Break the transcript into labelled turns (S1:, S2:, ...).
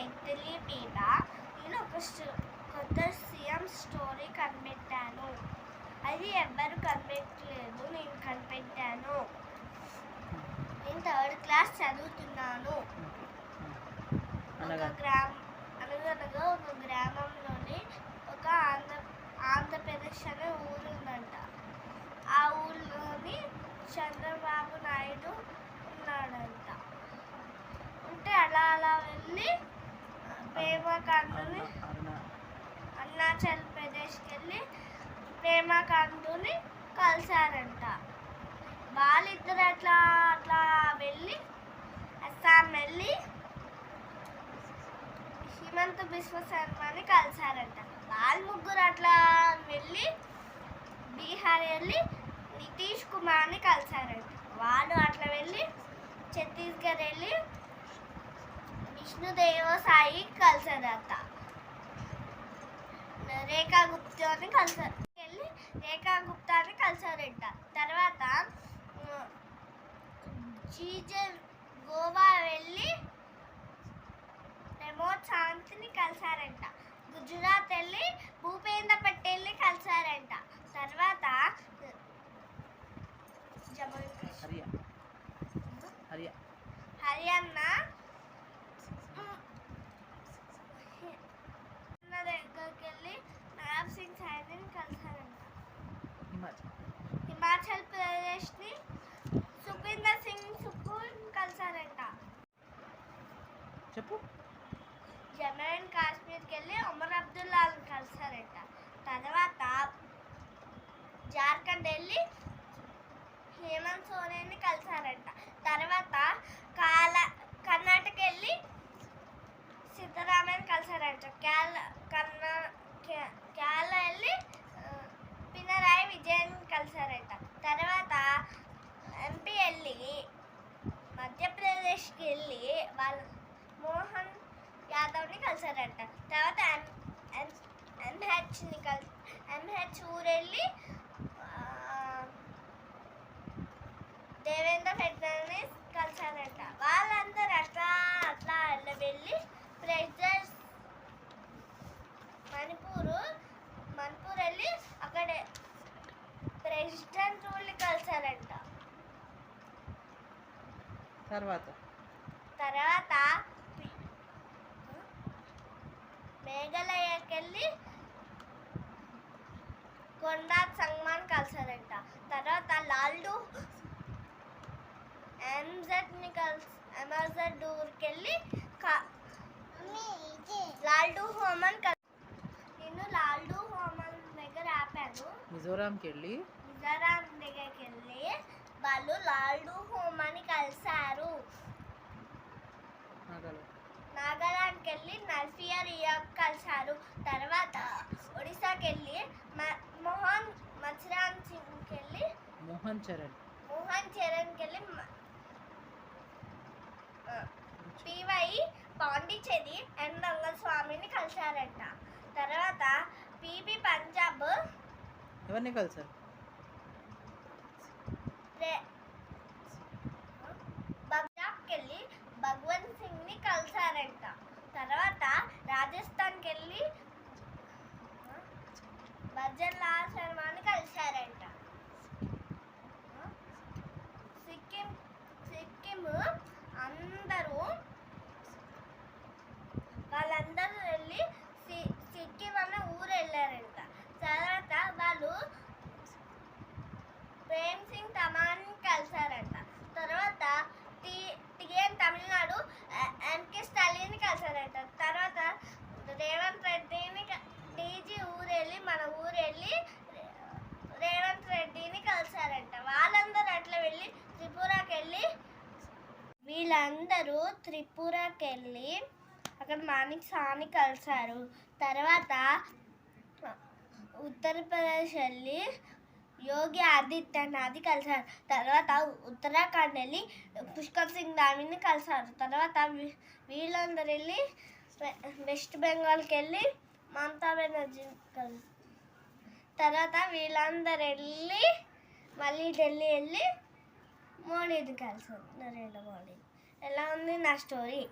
S1: మైథిలి మీద నేను ఒక స్టో- కొత్త సీఎం స్టోరీ కనిపెట్టాను. అది ఎవ్వరు కనిపెట్టలేదు నేను కనిపెట్టాను. నేను థర్డ్ క్లాస్ చదువుతున్నాను. ఒక
S2: అనగా
S1: గ్రామ అనగనగా ఒక గ్రామంలోని ఒక ఆంధ్ర ఆంధ్రప్రదేశ్ అనే ఊరు ఉందంట. ఆ ఊర్లోని చంద్రబాబు నాయుడు ఉన్నాడంట. ఉంటే అలా అలా వెళ్ళి ప్రేమకాంతుని అరుణాచల్ ప్రదేశ్కి వెళ్ళి ప్రేమకాంతుని కలిశారంట. వాళ్ళిద్దరు అట్లా అట్లా వెళ్ళి అస్సాం వెళ్ళి హిమంత బిశ్వ శర్మని కలిశారంట. వాళ్ళు ముగ్గురు అట్లా వెళ్ళి బీహార్ వెళ్ళి నితీష్ కుమార్ని కలిశారంట. వాళ్ళు అట్లా వెళ్ళి ఛత్తీస్గఢ్ వెళ్ళి విష్ణుదేవ సాయి కలిసారంట రేఖా గుప్తాని కలిసారు వెళ్ళి రేఖా గుప్తాని కలిసారంట. తర్వాత ఆ, జీజర్ గోవా వెళ్ళి ప్రమోద్ శాంతిని కలిసారంట. గుజరాత్ వెళ్ళి భూపేంద్ర పటేల్ని కలిసారంట. తర్వాత జమ్మూ
S2: చెప్పు.
S1: జమ్మూ అండ్ కాశ్మీర్కి వెళ్ళి ఉమర్ అబ్దుల్లాని కలిసారంట తర్వాత జార్ఖండ్ వెళ్ళి హేమంత్ సోనేని కలిశారట. తర్వాత కాల కర్ణాటక వెళ్ళి సిద్ధరామయ్యని కలిసారంట కేరళ కర్ణా కే- కేరళ వెళ్ళి పినరాయి విజయన్ కలిశారట. తర్వాత ఎంపీ వెళ్ళి మధ్యప్రదేశ్కి వెళ్ళి వాళ్ళు మోహన్ యాదవ్ని కలిసారంట తర్వాత ఎం ఎం ఎంహెచ్ని కల్ ఎంహెచ్ ఊరెళ్ళి దేవేంద్ర ఫడ్నవీస్ కలిసారంట వాళ్ళందరూ అట్లా అట్లా వెళ్ళి ప్రెసిడెంట్ మణిపూర్ మణిపూర్ వెళ్ళి అక్కడ ప్రెసిడెంట్ రూల్ని కలిసారంట
S2: తర్వాత?
S1: తర్వాత మేఘాలయకి వెళ్ళి కొండా సంగ్మాన్ కలిసారంట. తర్వాత లాల్డు ఎంజెడ్ని కలిసి అమెజాన్ ఊరికి వెళ్ళి లాల్డు హోమన్ నేను లాల్డు హోమన్ దగ్గర ఆపాను.
S2: మిజోరాంకి వెళ్ళి
S1: మిజోరాం దగ్గరికి వెళ్ళి వాళ్ళు లాల్డు హోమని కలిశారు
S2: నాగాలాండ్.
S1: నాగాలాండ్కి వెళ్ళి నల్ఫియా రియాక్ కలిశారు తర్వాత ఒడిశాకి వెళ్ళి మ- మోహన్ మచ్రామ్ సింగ్కి వెళ్ళి
S2: మోహన్ చరణ్.
S1: మోహన్ చరణ్కి వెళ్ళి మ- ఆ, పివై పాండిచేరి అండ్ రంగస్వామిని కలిశారంట. తర్వాత పిబి పంజాబ్
S2: ఎవరిని కలిసారు
S1: రే- పంజాబ్కి వెళ్ళి భగవంత్ సింగ్ని కలిశారంట తర్వాత రాజస్థాన్కి వెళ్ళి భజన్ లాల్ శర్మని కలిశారంట సిక్కిం సిక్కిం అందరూ వాళ్ళందరూ వెళ్ళి సి- సిక్కిం అన్న ఊరు వెళ్ళారంట తర్వాత వాళ్ళు ప్రేమ్ సింగ్ తమాన్ కలిసారంట తర్వాత టి టిఎన్ తమిళనాడు ఎ- ఎంకే స్టాలిన్ కలిసారంట తర్వాత రేవంత్ రెడ్డిని క- డీజీ ఊరు వెళ్ళి మన ఊరు వెళ్ళి రే- రేవంత్ రెడ్డిని కలిసారంట వాళ్ళందరూ అట్లా వెళ్ళి త్రిపురకి వెళ్ళి వీళ్ళందరూ త్రిపురకి వెళ్ళి అక్కడ మాణిక్ సాని కలిశారు. తర్వాత ఉత్తరప్రదేశ్ వెళ్ళి యోగి ఆదిత్యనాథ్ కలిసారు తర్వాత ఉత్తరాఖండ్ వెళ్ళి పుష్కర్ సింగ్ దామిని కలిశారు. తర్వాత వీళ్ళందరూ వెళ్ళి వెస్ట్ బెంగాల్కి వెళ్ళి మమతా బెనర్జీ కలిసి తర్వాత వీళ్ళందరూ వెళ్ళి మళ్ళీ ఢిల్లీ వెళ్ళి మోడీని కలిసారు నరేంద్ర మోడీ. എല്ലാം ഒന്ന് നഷ്ടമായി